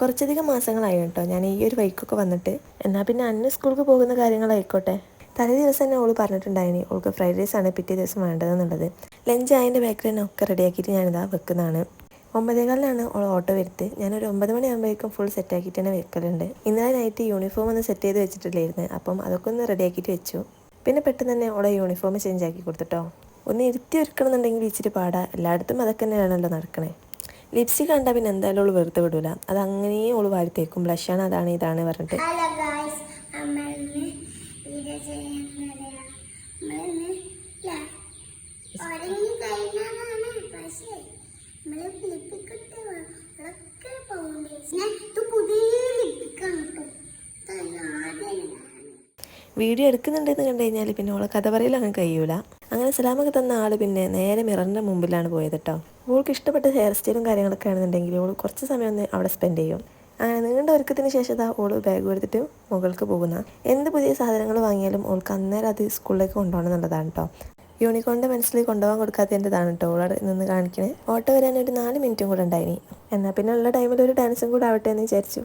കുറച്ചധികം മാസങ്ങളായി കേട്ടോ. ഞാൻ ഈ ഒരു വൈക്കൊക്കെ വന്നിട്ട്. എന്നാൽ പിന്നെ അന്ന് സ്കൂൾക്ക് പോകുന്ന കാര്യങ്ങളായിക്കോട്ടെ തലേ ദിവസം തന്നെ ഓൾ പറഞ്ഞിട്ടുണ്ടായിനി ഓൾക്ക് ഫ്രൈഡ് റൈസ് ആണ് പിറ്റേ ദിവസം വേണ്ടതെന്നുള്ളത്. ലഞ്ച് അതിന്റെ ബേക്കറി തന്നെ ഒക്കെ റെഡിയാക്കിയിട്ട് ഞാനിതാ വെക്കുന്നതാണ്. ഒമ്പതേകാലിലാണ് ഓൾ ഓട്ടോ വരുത്ത് ഞാനൊരു ഒമ്പത് മണിയാകുമ്പോഴേക്കും ഫുൾ സെറ്റാക്കിയിട്ട് തന്നെ വെക്കലുണ്ട്. ഇന്നലെ നൈറ്റ് യൂണിഫോം ഒന്ന് സെറ്റ് ചെയ്ത് വെച്ചിട്ടില്ലായിരുന്നു. അപ്പം അതൊക്കെ ഒന്ന് റെഡിയാക്കിയിട്ട് വെച്ചു. പിന്നെ പെട്ടെന്ന് തന്നെ ഓളെ യൂണിഫോം ചേഞ്ച് ആക്കി കൊടുത്തിട്ടോ ഒന്ന് ഇരുത്തി ഒരുക്കണമെന്നുണ്ടെങ്കിൽ ഇച്ചിരി പാടാ. എല്ലായിടത്തും അതൊക്കെ തന്നെയാണല്ലോ നടക്കണേ. ലിപ്സ്റ്റിക് കണ്ടാൽ പിന്നെ എന്തായാലും ഉള്ളു വെറുതെ വിടൂല. അത് അങ്ങനെ ഓൾ വാരിത്തേക്കും ബ്ലഷാണ് അതാണ് ഇതാണ് പറഞ്ഞിട്ട്. വീഡിയോ എടുക്കുന്നുണ്ടെന്ന് കണ്ടു കഴിഞ്ഞാൽ പിന്നെ ഓളെ കഥ പറയൽ അങ്ങനെ കഴിയൂല. അങ്ങനെ സലാമൊക്കെ തന്ന ആൾ പിന്നെ നേരെ മിററിന്റെ മുമ്പിലാണ് പോയത് കേട്ടോ ഓൾക്ക് ഇഷ്ടപ്പെട്ട ഹെയർ സ്റ്റൈലും കാര്യങ്ങളൊക്കെ ആണെന്നുണ്ടെങ്കിൽ ഓൾ കുറച്ച് സമയം ഒന്ന് അവിടെ സ്പെൻഡ് ചെയ്യും. അങ്ങനെ നീണ്ട ഒരുക്കത്തിന് ശേഷം ഓൾ ബാഗ് എടുത്തിട്ട് മുകൾക്ക് പോകുന്ന എന്ത് പുതിയ സാധനങ്ങൾ വാങ്ങിയാലും ഓൾക്ക് അന്നേരം അത് സ്കൂളിലേക്ക് കൊണ്ടുപോകണം എന്നുള്ളതാണ് കേട്ടോ യൂണിക്കോണിന്റെ മനസ്സിൽ കൊണ്ടുപോകാൻ കൊടുക്കാത്തതിന്റെതാണ് കേട്ടോ ഓളവിടെ നിന്ന് കാണിക്കണേ. ഓട്ടോ വരാൻ ഒരു നാല് മിനിറ്റും കൂടെ ഉണ്ടായിനി. എന്നാൽ പിന്നെ ഉള്ള ടൈമിൽ ഒരു ഡാൻസും കൂടെ ആവട്ടെ എന്ന് വിചാരിച്ചു.